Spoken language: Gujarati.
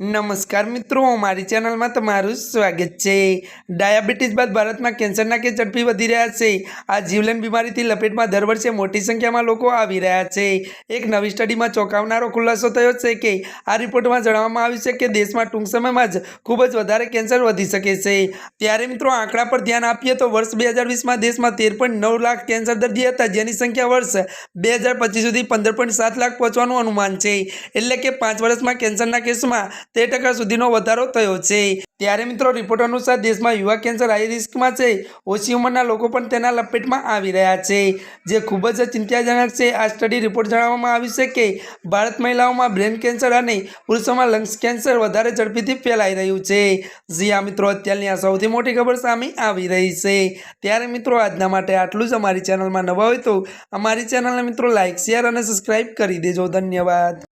નમસ્કાર મિત્રો, મારી ચેનલમાં તમારું સ્વાગત છે. ડાયાબિટીસ બાદ ભારતમાં કેન્સરના કેસ ઝડપી વધી રહ્યા છે. આ જીવલેણ બીમારીથી લપેટમાં દર વર્ષે મોટી સંખ્યામાં લોકો આવી રહ્યા છે. એક નવી સ્ટડીમાં ચોંકાવનારો ખુલાસો થયો છે કે, આ રિપોર્ટમાં જણાવવામાં આવ્યું છે કે દેશમાં ટૂંક સમયમાં જ ખૂબ જ વધારે કેન્સર વધી શકે છે. ત્યારે મિત્રો, આંકડા પર ધ્યાન આપીએ તો વર્ષ બે હજાર વીસમાં દેશમાં તેર પોઈન્ટ નવ લાખ કેન્સર દર્દી હતા, જેની સંખ્યા વર્ષ બે હજાર પચીસ સુધી પંદર પોઈન્ટ સાત લાખ પહોંચવાનું અનુમાન છે. એટલે કે પાંચ વર્ષમાં કેન્સરના કેસમાં તેર ટકા સુધીનો વધારો થયો છે. ત્યારે મિત્રો રિપોર્ટ અનુસાર દેશમાં યુવા કેન્સર હાઈ રિસ્કમાં છે. ઓછી ઉંમરના લોકો પણ તેના લપેટમાં આવી રહ્યા છે. જે ખૂબ જ ચિંતાજનક છે. આ સ્ટડી રિપોર્ટ જણાવવામાં આવ્યું છે કે ભારત મહિલાઓમાં બ્રેન કેન્સર અને પુરુષોમાં લંગ્સ કેન્સર વધારે ઝડપીથી ફેલાઈ રહ્યું છે. જી આ મિત્રો, અત્યારની આ સૌથી મોટી ખબર સામે આવી રહી છે. ત્યારે મિત્રો આજના માટે આટલું જ. અમારી ચેનલમાં નવા હોય તો અમારી ચેનલને મિત્રો લાઇક શેર અને સબસ્ક્રાઈબ કરી દેજો. ધન્યવાદ.